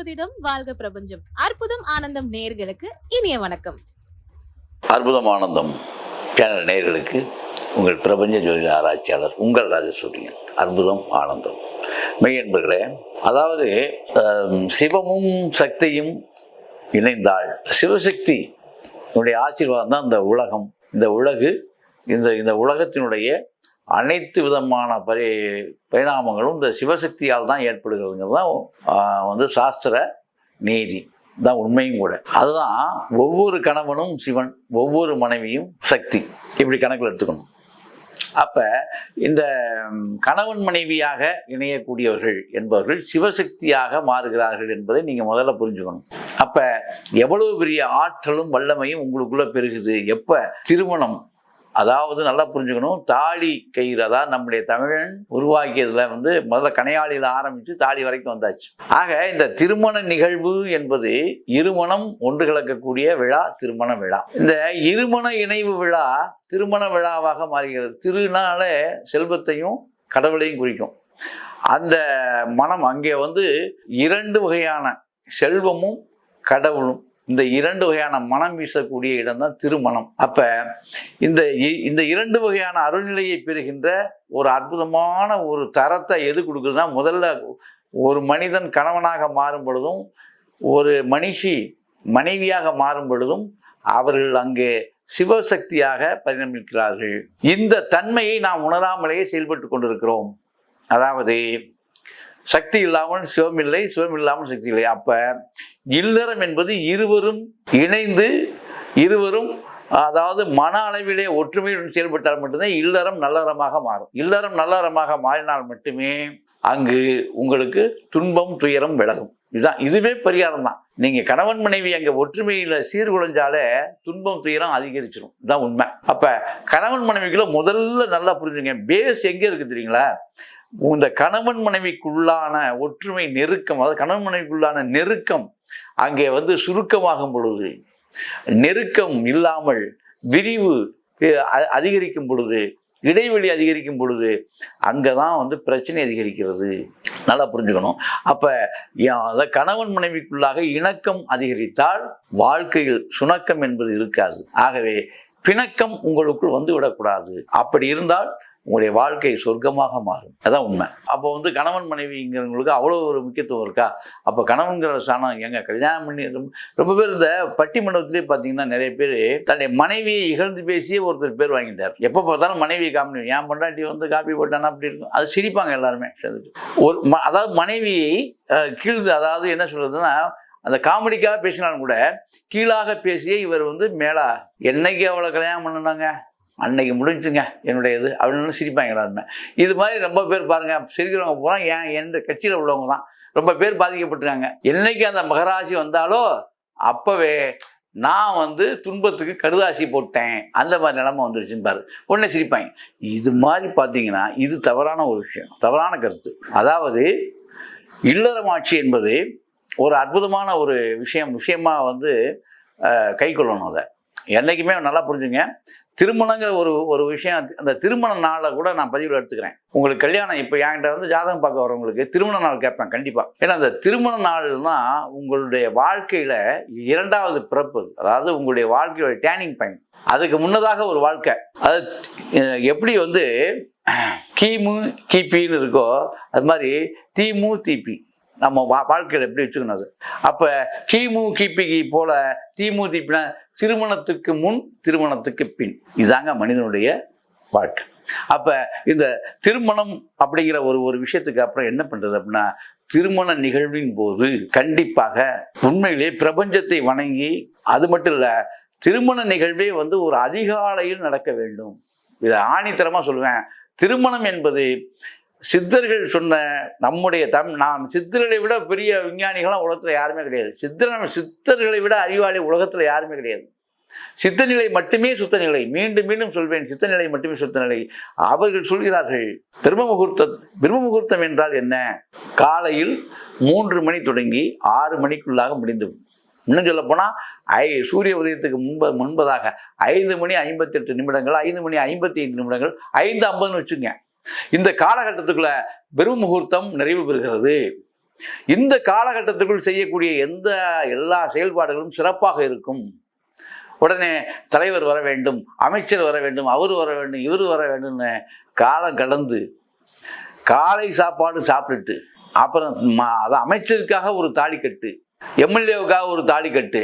ஜோதிடம் வாழ்க பிரபஞ்சம். அற்புதம் ஆனந்தம் நேர்களுக்கு இனிய வணக்கம். அற்புதம் ஆனந்தம் சேனல் நேர்களுக்கு உங்கள் பிரபஞ்ச ஜோதிட ஆராய்ச்சியாளர் உங்கள் ராஜசூரியன். அற்புதம் ஆனந்தம். மெய் என்பர்களே அதாவது சிவமும் சக்தியும் இணைந்தாள் சிவசக்தி உடைய ஆசீர்வாதம் தான் இந்த உலகம். இந்த உலகு இந்த இந்த உலகத்தினுடைய அனைத்து விதமான பரி பரிணாமங்களும் இந்த சிவசக்தியால் தான் ஏற்படுகிறதுங்கிறது தான் வந்து சாஸ்திர நீதி. தான் உண்மையும் கூட. அதுதான் ஒவ்வொரு கணவனும் சிவன் ஒவ்வொரு மனைவியும் சக்தி. இப்படி கணக்கில் எடுத்துக்கணும். அப்போ இந்த கணவன் மனைவியாக இணையக்கூடியவர்கள் என்பவர்கள் சிவசக்தியாக மாறுகிறார்கள் என்பதை நீங்கள் முதல்ல புரிஞ்சுக்கணும். அப்போ எவ்வளவு பெரிய ஆற்றலும் வல்லமையும் உங்களுக்குள்ளே பெருகுது. எப்போ? திருமணம். அதாவது நல்லா புரிஞ்சுக்கணும். தாலி கயிறு அதாவது நம்முடைய தமிழன் உருவாக்கியதில் வந்து முதல்ல கனையாளியில் ஆரம்பித்து தாலி வரைக்கும் வந்தாச்சு. ஆக இந்த திருமண நிகழ்வு என்பது இருமணம் ஒன்று கலக்கக்கூடிய விழா திருமண விழா. இந்த இருமண இணைவு விழா திருமண விழாவாக மாறுகிறது. திருநாளே செல்வத்தையும் கடவுளையும் குறிக்கும். அந்த மனம் அங்கே வந்து இரண்டு வகையான செல்வமும் கடவுளும். இந்த இரண்டு வகையான மனம் வீசக்கூடிய இடம்தான் திருமணம். அப்ப இந்த இ- இந்த இரண்டு வகையான அருள்நிலையை பெறுகின்ற ஒரு அற்புதமான ஒரு தரத்தை எது கொடுக்குதுன்னா முதல்ல ஒரு மனிதன் கணவனாக மாறும் பொழுதும் ஒரு மனுஷி மனைவியாக மாறும் பொழுதும் அவர்கள் அங்கே சிவசக்தியாக பரிணமிக்கிறார்கள். இந்த தன்மையை நாம் உணராமலேயே செயல்பட்டு கொண்டிருக்கிறோம். அதாவது சக்தி இல்லாமல் சிவம் இல்லை சிவம் இல்லாமல் சக்தி இல்லை. அப்ப இல்லறம் என்பது இருவரும் இணைந்து இருவரும் அதாவது மன அளவிலே ஒற்றுமையுடன் செயல்பட்டால் மட்டும்தான் இல்லறம் நல்லறமாக மாறும். இல்லறம் நல்லறமாக மாறினால் மட்டுமே அங்கு உங்களுக்கு துன்பம் துயரம் விலகும். இதுதான் இதுவே பரிகாரம் தான். நீங்க கணவன் மனைவி அங்கே ஒற்றுமையில சீர்குலைஞ்சாலே துன்பம் துயரம் அதிகரிச்சிடும் இதுதான் உண்மை. அப்ப கணவன் மனைவிக்குள்ள முதல்ல நல்லா புரிஞ்சுங்க. பேஸ் எங்க இருக்கு தெரியுங்களா? இந்த கணவன் மனைவிக்குள்ளான ஒற்றுமை நெருக்கம் அதாவது கணவன் மனைவிக்குள்ளான நெருக்கம் அங்கே வந்து சுருக்கமாகும் பொழுது நெருக்கம் இல்லாமல் விரிவு அதிகரிக்கும் பொழுது இடைவெளி அதிகரிக்கும் பொழுது அங்கே தான் வந்து பிரச்சனை அதிகரிக்கிறது. நல்லா புரிஞ்சுக்கணும். அப்போ அந்த கணவன் மனைவிக்குள்ளாக இணக்கம் அதிகரித்தால் வாழ்க்கையில் சுணக்கம் என்பது இருக்காது. ஆகவே பிணக்கம் உங்களுக்குள் வந்து விடக்கூடாது. அப்படி இருந்தால் உங்களுடைய வாழ்க்கை சொர்க்கமாக மாறும். அதான் உண்மை. அப்போ வந்து கணவன் மனைவிங்கிறவங்களுக்கு அவ்வளோ ஒரு முக்கியத்துவம் இருக்கா? அப்போ கணவன்கிற சாணம் எங்க? கல்யாணம் பண்ணி ரொம்ப- பேர் இந்த பட்டிமண்டபத்திலே பார்த்தீங்கன்னா நிறைய பேர் தன்னுடைய மனைவியை இகழ்ந்து பேசியே ஒருத்தர் பேர் வாங்கிட்டார். எப்போ பார்த்தாலும் மனைவியை காமி என் பொண்டாட்டி வந்து காப்பி போட்டானா? அப்படி இருக்கும். அது சிரிப்பாங்க எல்லாருமே. சேர்ந்துட்டு. ஒரு ம- அதாவது மனைவியை கீழ்ந்து அதாவது என்ன சொல்றதுன்னா அந்த காமெடிக்காக பேசினாலும் கூட கீழாக பேசியே இவர் வந்து மேலா என்னைக்கு அவளை கல்யாணம் பண்ணினாங்க? அன்னைக்கு முடிஞ்சுங்க என்னுடைய இது அப்படின்னு சிரிப்பாங்க எல்லாருமே. இது மாதிரி ரொம்ப பேர் பாருங்க சிரிக்கிறவங்க பூரா ஏன் எந்த கட்சியில் உள்ளவங்க தான் ரொம்ப பேர் பாதிக்கப்பட்டிருக்காங்க என்னைக்கு அந்த மகராசி வந்தாலோ அப்போவே நான் வந்து துன்பத்துக்கு கடுதாசி போட்டேன். அந்த மாதிரி நிலமை வந்துருச்சுன்னு பாரு. உடனே சிரிப்பாங்க. இது மாதிரி பார்த்தீங்கன்னா இது தவறான ஒரு விஷயம் தவறான கருத்து. அதாவது இல்லறமாட்சி என்பது ஒரு அற்புதமான ஒரு விஷயம் விஷயமாக வந்து கைக்கொள்ளணும் கை கொள்ளணும் அதை. என்றைக்குமே நல்லா புரிஞ்சுங்க. திருமணங்கிற ஒரு ஒரு விஷயம் அந்த திருமண நாளை கூட நான் பதிவில் எடுத்துக்கிறேன். உங்களுக்கு கல்யாணம் இப்போ என்கிட்ட வந்து ஜாதகம் பார்க்க வரவங்களுக்கு திருமண நாள் கேட்பேன் கண்டிப்பாக ஏன்னா அந்த திருமண நாள் தான் உங்களுடைய வாழ்க்கையில் இரண்டாவது பிறப்பு அதாவது உங்களுடைய வாழ்க்கையோட டேனிங் பாயிண்ட் அதுக்கு முன்னதாக ஒரு வாழ்க்கை. அது எப்படி வந்து கிமு கிபின்னு இருக்கோ அது மாதிரி திமு திபி நம்ம வா வாழ்க்கையில் எப்படி வச்சுக்கணும் அது. அப்போ கிமு கிபிக்கு போல் திமு திபினா திருமணத்துக்கு முன் திருமணத்துக்கு பின். இதாங்க மனிதனுடைய வாழ்க்கை. அப்போ இந்த திருமணம் அப்படிங்கிற ஒரு ஒரு விஷயத்துக்கு அப்புறம் என்ன பண்ணுறது அப்படின்னா திருமண நிகழ்வின் போது கண்டிப்பாக உண்மையிலே பிரபஞ்சத்தை வணங்கி அது மட்டும் இல்லை திருமண நிகழ்வே வந்து ஒரு அதிகாலையில் நடக்க வேண்டும். இதை ஆணித்தரமாக சொல்லுவேன். திருமணம் என்பது சித்தர்கள் சொன்ன நம்முடைய தம் நான் சித்தர்களை விட பெரிய விஞ்ஞானிகளாம் உலகத்தில் யாருமே கிடையாது. சித்தர் சித்தர்களை விட அறிவாளி உலகத்தில் யாருமே கிடையாது. சித்தநிலை மட்டுமே சுத்த நிலை. மீண்டும் மீண்டும் சொல்வேன் சித்தநிலை மட்டுமே சுத்த நிலை. அவர்கள் சொல்கிறார்கள் பிரம்ம முகூர்த்தம் பிரம்ம முகூர்த்தம் என்றால் என்ன? காலையில் மூன்று மணி தொடங்கி ஆறு மணிக்குள்ளாக முடிந்துவிடும். இன்னும் சொல்ல போனால் ஐ சூரிய உதயத்துக்கு முன்ப முன்பதாக ஐந்து மணி ஐம்பத்தெட்டு நிமிடங்கள் ஐந்து மணி ஐம்பத்தி ஐந்து நிமிடங்கள் ஐந்து ஐம்பதுன்னு வச்சுங்க இந்த காலகட்டத்துக்குள்ள பெரும் முகூர்த்தம் நிறைவு பெறுகிறது. இந்த காலகட்டத்துக்குள் செய்யக்கூடிய எந்த எல்லா செயல்பாடுகளும் சிறப்பாக இருக்கும். உடனே தலைவர் வர வேண்டும் அமைச்சர் வர வேண்டும் அவர் வர வேண்டும் இவர் வர வேண்டும்னு காலம் கடந்து காலை சாப்பாடு சாப்பிட்டுட்டு அப்புறம் அது அமைச்சருக்காக ஒரு தாலிக்கட்டு எம்எல்ஏவுக்காக ஒரு தாலிக்கட்டு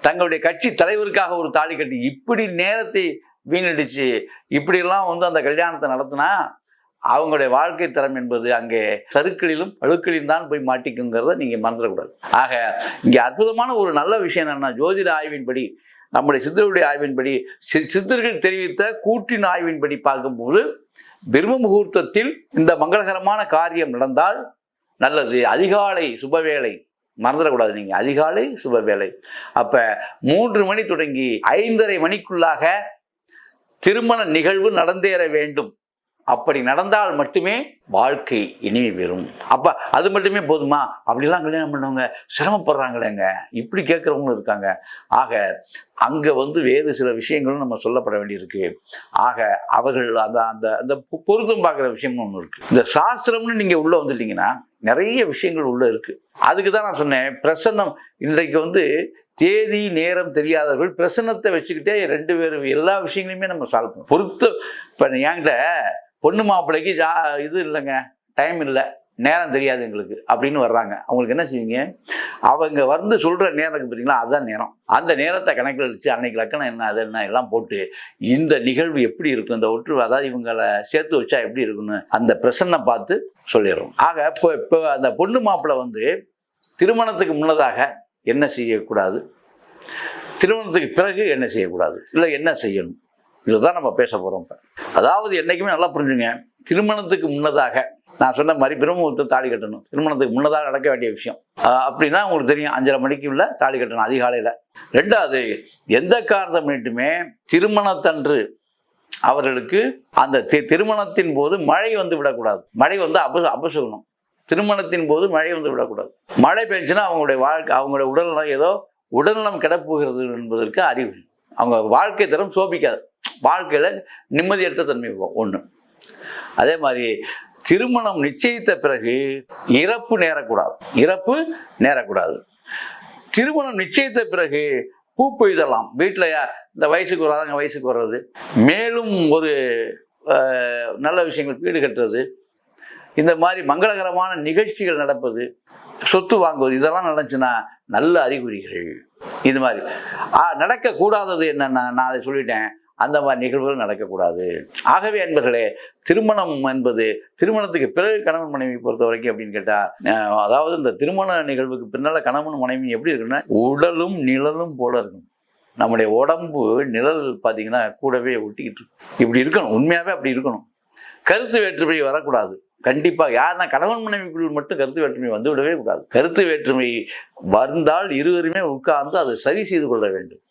தங்களுடைய கட்சி தலைவருக்காக ஒரு தாலிக்கட்டு இப்படி நேரத்தை வீணடிச்சு இப்படியெல்லாம் வந்து அந்த கல்யாணத்தை நடத்தினா அவங்களுடைய வாழ்க்கை தரம் என்பது அங்கே சருக்களிலும் அழுக்களிலும் தான் போய் மாட்டிக்குங்கிறத நீங்கள் மறந்துடக்கூடாது. ஆக இங்கே அற்புதமான ஒரு நல்ல விஷயம் என்னன்னா ஜோதிட ஆய்வின்படி நம்முடைய சித்தருடைய ஆய்வின்படி சி- சித்தர்கள் தெரிவித்த கூட்டின் ஆய்வின்படி பார்க்கும்போது பிரம்ம முகூர்த்தத்தில் இந்த மங்களகரமான காரியம் நடந்தால் நல்லது. அதிகாலை சுபவேளை மறந்துடக்கூடாது நீங்கள் அதிகாலை சுபவேளை அப்போ மூன்று மணி தொடங்கி ஐந்தரை மணிக்குள்ளாக திருமண நிகழ்வு நடந்தேற வேண்டும். அப்படி நடந்தால் மட்டுமே வாழ்க்கை இனிமை பெறும் அப்போ அது மட்டுமே போதுமா? அப்படிலாம் கல்யாணம் பண்ணவங்க சிரமப்படுறாங்களேங்க. இப்படி கேட்குறவங்களும் இருக்காங்க. ஆக அங்கே வந்து வேறு சில விஷயங்களும் நம்ம சொல்லப்பட வேண்டியிருக்கு. ஆக அவர்கள் அந்த அந்த அந்த பொருத்தம் பார்க்குற விஷயமும் ஒன்று இருக்குது இந்த சாஸ்திரம்னு நீங்கள் உள்ளே வந்துட்டீங்கன்னா நிறைய விஷயங்கள் உள்ளே இருக்குது அதுக்கு தான் நான் சொன்னேன் பிரசன்னம் இன்றைக்கு வந்து தேதி நேரம் தெரியாதவர்கள் பிரசன்னத்தை வச்சுக்கிட்டே ரெண்டு பேரும் எல்லா விஷயங்களையுமே நம்ம சால்வ் பண்ணணும். பொறுத்த இப்போ என்கிட்ட பொண்ணு மாப்பிள்ளைக்கு ஜா இது இல்லைங்க டைம் இல்லை நேரம் தெரியாது எங்களுக்கு அப்படின்னு வர்றாங்க. அவங்களுக்கு என்ன செய்வீங்க? அவங்க வந்து சொல்கிற நேரம் இருக்குது பார்த்தீங்களா அதுதான் நேரம். அந்த நேரத்தை கணக்கில் வச்சு அன்னைக்கு லக்கணம் என்ன அது என்ன எல்லாம் போட்டு இந்த நிகழ்வு எப்படி இருக்கும் இந்த ஒற்று அதாவது இவங்களை சேர்த்து வச்சா எப்படி இருக்குன்னு அந்த பிரசன்னை பார்த்து சொல்லிடுறோம். ஆக இப்போ இப்போ அந்த பொண்ணு மாப்பிள்ளை வந்து திருமணத்துக்கு முன்னதாக என்ன செய்யக்கூடாது? திருமணத்துக்கு பிறகு என்ன செய்யக்கூடாது? இல்லை என்ன செய்யணும்? இதுதான் நம்ம பேச போகிறோம் இப்போ. அதாவது என்றைக்குமே நல்லா புரிஞ்சுங்க. திருமணத்துக்கு முன்னதாக நான் சொன்ன மாதிரி பிரம்மபுரத்தை தாலி கட்டணும். திருமணத்துக்கு முன்னதாக நடக்க வேண்டிய விஷயம். அப்படின்னா உங்களுக்கு தெரியும் அஞ்சரை மணிக்கு உள்ள தாலி கட்டணும் அதிகாலையில். ரெண்டாவது எந்த காரணம் பண்ணிட்டுமே திருமணத்தன்று அவர்களுக்கு அந்த தி- திருமணத்தின் போது மழை வந்து விடக்கூடாது. மழை வந்து அபசு அபசுகணும். திருமணத்தின் போது மழை வந்து விடக்கூடாது. மழை பெஞ்சுன்னா அவங்களுடைய வாழ்க்கை அவங்களுடைய உடல்நலம் ஏதோ உடல்நலம் கிடப்புகிறது என்பதற்கு அறிவு. அவங்க வாழ்க்கை தரம் சோபிக்காது. வாழ்க்கையில் நிம்மதியற்ற தன்மை ஒன்று அதே மாதிரி திருமணம் நிச்சயித்த பிறகு இறப்பு நேரக்கூடாது. இறப்பு நேரக்கூடாது. திருமணம் நிச்சயித்த பிறகு பூ பெய்தலாம். வீட்டில் இந்த வயசுக்கு வராதவங்க வயசுக்கு வர்றது. மேலும் ஒரு நல்ல விஷயங்கள் வீடு கட்டுறது. இந்த மாதிரி மங்களகரமான நிகழ்ச்சிகள் நடப்பது சொத்து வாங்குவது இதெல்லாம் நடந்துச்சுன்னா நல்ல அறிகுறிகள். இது மாதிரி. நடக்கக்கூடாதது என்னன்னா நான் அதை சொல்லிட்டேன். அந்த மாதிரி நிகழ்வுகள் நடக்கக்கூடாது. ஆகவே அன்பர்களே திருமணம் என்பது திருமணத்துக்கு பிறகு கணவன் மனைவி பொறுத்த வரைக்கும் அப்படின்னு கேட்டால் அதாவது இந்த திருமண நிகழ்வுக்கு பின்னால் கணவன் மனைவி எப்படி இருக்குன்னா உடலும் நிழலும் போல இருக்கும் நம்முடைய உடம்பு நிழல் பார்த்தீங்கன்னா கூடவே ஒட்டிக்கிட்டு இருக்கும் இப்படி இருக்கணும். உண்மையாகவே அப்படி இருக்கணும். கருத்து வேற்றுமை வரக்கூடாது. கண்டிப்பாக யாருன்னா கணவன் மனைவிக்குள் மட்டும் கருத்து வேற்றுமை வந்து விடவே கூடாது. கருத்து வேற்றுமை வந்தால் இருவருமே உட்கார்ந்து அதை சரி செய்து கொள்ள வேண்டும்.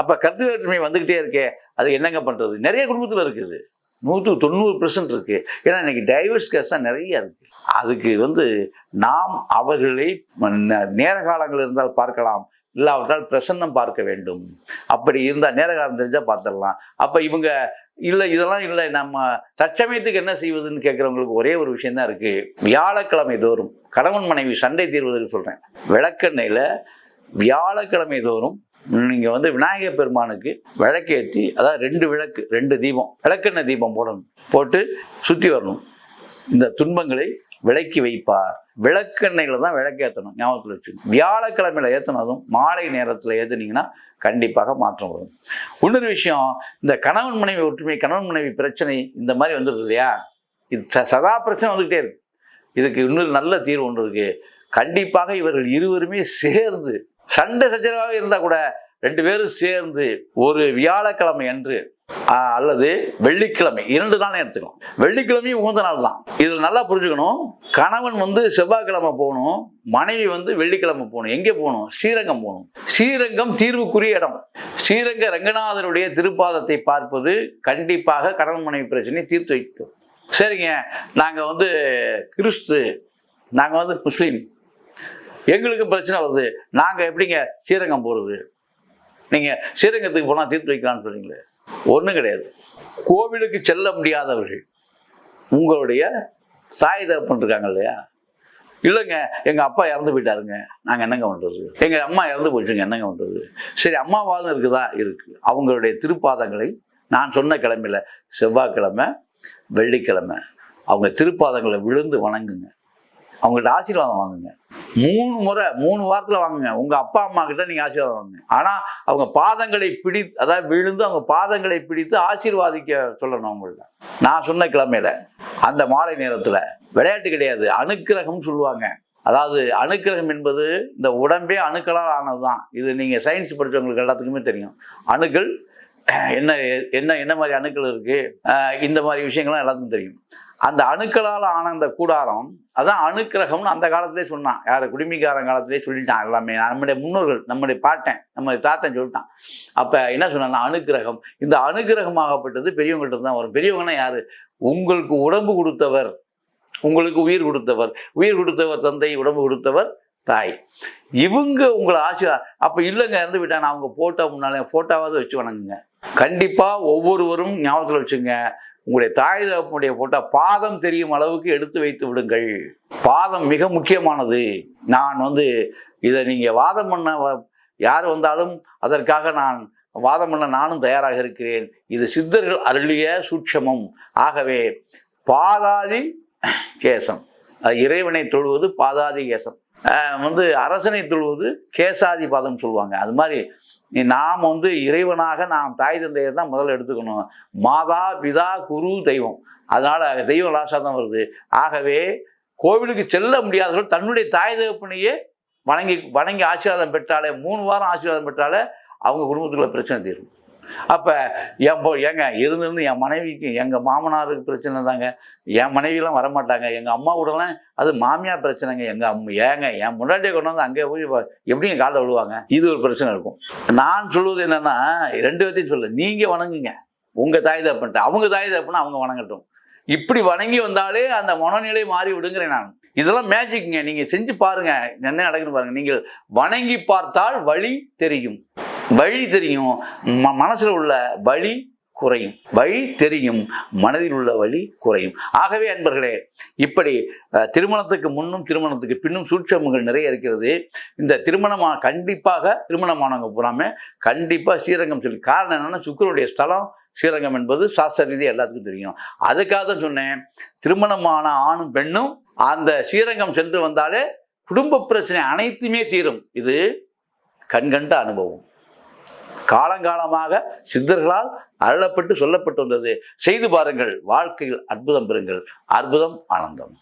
அப்போ கருத்து வேற்றுமை வந்துக்கிட்டே இருக்கே அது என்னங்க பண்ணுறது நிறைய குடும்பத்தில் இருக்குது. நூற்று தொண்ணூறு பெர்சன்ட் இருக்குது ஏன்னா இன்னைக்கு டைவர்ஸ் கேஸ் தான் நிறைய இருக்குது அதுக்கு வந்து நாம் அவர்களை நேர காலங்கள் இருந்தால் பார்க்கலாம். இல்லாவிட்டால் பிரசன்னம் பார்க்க வேண்டும். அப்படி இருந்தால் நேர காலம் தெரிஞ்சால் பார்த்துடலாம். அப்போ இவங்க இல்லை இதெல்லாம் இல்லை. நம்ம தற்சமயத்துக்கு என்ன செய்வதுன்னு கேட்குறவங்களுக்கு ஒரே ஒரு விஷயம் தான் இருக்குது வியாழக்கிழமை தோறும் கணவன் மனைவி சண்டை தீர்வதற்கு சொல்கிறேன் விளக்கெண்ணெயில் வியாழக்கிழமை தோறும் நீங்கள் வந்து விநாயகர் பெருமானுக்கு விளக்கேற்றி அதாவது ரெண்டு விளக்கு ரெண்டு தீபம் விளக்கெண்ணெய் தீபம் போடணும். போட்டு சுற்றி வரணும். இந்த துன்பங்களை விளக்கி வைப்பார். விளக்கெண்ணெயில் தான் விளக்கேற்றணும் ஞாபகத்தில் வச்சு வியாழக்கிழமையில் ஏற்றினதும் மாலை நேரத்தில் ஏற்றுனீங்கன்னா கண்டிப்பாக மாற்றம் வரும். இன்னொரு விஷயம் இந்த கணவன் மனைவி ஒற்றுமை கணவன் மனைவி பிரச்சனை இந்த மாதிரி வந்துடுது இல்லையா? இது ச- சதா பிரச்சனை வந்துக்கிட்டே இருக்கு. இதுக்கு இன்னொரு நல்ல தீர்வு ஒன்று இருக்கு. கண்டிப்பாக இவர்கள் இருவருமே சேர்ந்து சண்டை சச்சரவாக இருந்தால் கூட ரெண்டு பேரும் சேர்ந்து ஒரு வியாழக்கிழமை அன்று அல்லது வெள்ளிக்கிழமை இரண்டு நாளே எடுத்துக்கணும். வெள்ளிக்கிழமையும் உகந்த நாள் தான். இதில் நல்லா புரிஞ்சுக்கணும். கணவன் வந்து செவ்வாய்க்கிழமை போகணும். மனைவி வந்து வெள்ளிக்கிழமை போகணும். எங்கே போகணும்? ஸ்ரீரங்கம் போகணும். ஸ்ரீரங்கம் தீர்வுக்குரிய இடம். ஸ்ரீரங்க ரங்கநாதருடைய திருப்பாதத்தை பார்ப்பது கண்டிப்பாக கணவன் மனைவி பிரச்சனையை தீர்த்து வைக்கும். சரிங்க. நாங்கள் வந்து கிறிஸ்து. நாங்கள் வந்து முஸ்லீம். எங்களுக்கும் பிரச்சனை வருது. நாங்கள் எப்படிங்க ஸ்ரீரங்கம் போகிறது நீங்கள் ஸ்ரீரங்கத்துக்கு போனால் தீர்த்து வைக்கலாம்னு சொன்னீங்களே ஒன்றும் கிடையாது. கோவிலுக்கு செல்ல முடியாதவர்கள் உங்களுடைய தாய் தகப்பன் இருக்காங்க இல்லையா? இல்லைங்க எங்கள் அப்பா இறந்து போயிட்டாருங்க. நாங்கள் என்னங்க பண்ணுறது எங்கள் அம்மா இறந்து போயிட்டுங்க என்னங்க பண்ணுறது சரி அம்மாவாதம் இருக்குதா? இருக்குது அவங்களுடைய திருப்பாதங்களை நான் சொன்ன கிழமையில் செவ்வாய்க்கிழமை வெள்ளிக்கிழமை அவங்க திருப்பாதங்களை விழுந்து வணங்குங்க. அவங்ககிட்ட ஆசீர்வாதம் வாங்குங்க. மூணு முறை மூணு வாரத்தில் வாங்குங்க. உங்கள் அப்பா அம்மா கிட்ட நீங்கள் ஆசீர்வாதம் வாங்குங்க. ஆனால் அவங்க பாதங்களை பிடி அதாவது விழுந்து அவங்க பாதங்களை பிடித்து ஆசீர்வாதிக்க சொல்லணும் அவங்கள்ட்ட. நான் சொன்ன கிழமையில அந்த மாலை நேரத்தில் விளையாட்டு கிடையாது அணுக்கிரகம் சொல்லுவாங்க. அதாவது அணுக்கிரகம் என்பது இந்த உடம்பே அணுக்களால் ஆனது தான் இது நீங்கள் சயின்ஸ் படித்தவங்களுக்கு எல்லாத்துக்குமே தெரியும். அணுக்கள் என்ன என்ன என்ன மாதிரி அணுக்கள் இருக்குது இந்த மாதிரி விஷயங்கள்லாம் எல்லாத்துக்கும் தெரியும். அந்த அணுக்களால் ஆன அந்த கூடாரம் அதான் அணுக்கிரகம்னு அந்த காலத்திலே சொன்னான். யார்? குடிமிக்காரன் காலத்திலே சொல்லிட்டான் எல்லாமே. நம்முடைய முன்னோர்கள் நம்முடைய பாட்டன் நம்ம தாத்தன் சொல்லிட்டான். அப்போ என்ன சொன்னாங்க அணுக்கிரகம். இந்த அணுக்கிரகமாகப்பட்டது பெரியவங்கள்ட்ட தான் வரும். பெரியவங்கன்னா யார்? உங்களுக்கு உடம்பு கொடுத்தவர். உங்களுக்கு உயிர் கொடுத்தவர். உயிர் கொடுத்தவர் தந்தை உடம்பு கொடுத்தவர் தாய். இவங்க உங்களை ஆசீர்வா அப்போ இல்லைங்க இறந்து நான் அவங்க ஃபோட்டோ முன்னாலே ஃபோட்டோவாவது வச்சு வணங்குங்க. கண்டிப்பாக ஒவ்வொருவரும் ஞாபகத்தில் வச்சுங்க. உங்களுடைய தாய் தகப்பனுடைய ஃபோட்டோ பாதம் தெரியும் அளவுக்கு எடுத்து வைத்து விடுங்கள். பாதம் மிக முக்கியமானது. நான் வந்து இதை நீங்கள் வாதம் பண்ண வ- யார் வந்தாலும் அதற்காக நான் வாதம் பண்ண நானும் தயாராக இருக்கிறேன். இது சித்தர்கள் அருளிய சூட்சமம். ஆகவே பாதாதி கேசம். இறைவனை தொழுவது பாதாதி கேசம். வந்து அரசனை தொழுவது கேசாதி பாதம் சொல்லுவாங்க. அது மாதிரி நாம் வந்து இறைவனாக நாம் தாய் தந்தையை தான் முதல்ல எடுத்துக்கணும். மாதா பிதா குரு தெய்வம். அதனால் தெய்வம் லாஸ்டாக தான் வருது. ஆகவே கோவிலுக்கு செல்ல முடியாதவர்கள் தன்னுடைய தாய் தகப்பனையே வணங்கி வணங்கி ஆசீர்வாதம் பெற்றாலே மூணு வாரம் ஆசீர்வாதம் பெற்றாலே அவங்க குடும்பத்துக்குள்ள பிரச்சனை தீரும். அப்போ என் போ ஏங்க இருந்திருந்து என் மனைவிக்கு எங்கள் மாமனாருக்கு பிரச்சனை தாங்க. என் மனைவிலாம் வரமாட்டாங்க. எங்கள் அம்மா கூடலாம் அது மாமியார் பிரச்சனைங்க. எங்கள் அம்மா ஏங்க என் முன்னாடியே கொண்டு வந்து அங்கே போய் வ- எப்படிங்க காலில் விழுவாங்க? இது ஒரு பிரச்சனை இருக்கும். நான் சொல்வது என்னன்னா ரெண்டு பேர்த்தையும் சொல்ல. நீங்கள் வணங்குங்க. உங்கள் தாய் தப்புன்ட்டு அவங்க தாய் தப்புனா அவங்க வணங்கட்டும். இப்படி வணங்கி வந்தாலே அந்த மனநிலை மாறி விடுங்கிறேன் நான். இதெல்லாம் மேஜிக்ங்க நீங்கள் செஞ்சு பாருங்க. என்ன நடக்குன்னு பாருங்க. நீங்கள் வணங்கி பார்த்தால் வழி தெரியும். வழி தெரியும். ம மனசில் உள்ள வழி குறையும். வழி தெரியும். மனதில் உள்ள வழி குறையும். ஆகவே அன்பர்களே இப்படி திருமணத்துக்கு முன்னும் திருமணத்துக்கு பின்னும் சூட்சமங்கள் நிறைய இருக்கிறது. இந்த திருமணமாக கண்டிப்பாக திருமணமானவங்க பூராமே கண்டிப்பாக ஸ்ரீரங்கம் சொல்லி காரணம் என்னென்னா சுக்கரனுடைய ஸ்தலம் ஸ்ரீரங்கம் என்பது சாஸ்திர ரீதியாக எல்லாத்துக்கும் தெரியும். அதுக்காக தான் சொன்னேன். திருமணமான ஆணும் பெண்ணும் அந்த ஸ்ரீரங்கம் சென்று வந்தாலே குடும்ப பிரச்சனை அனைத்துமே தீரும். இது கண்கண்ட அனுபவம். காலங்காலமாக சித்தர்களால் அருளப்பட்டு சொல்லப்பட்டு வந்தது. செய்து பாருங்கள் வாழ்க்கையில் அற்புதம் பெறுங்கள். அற்புதம் ஆனந்தம்.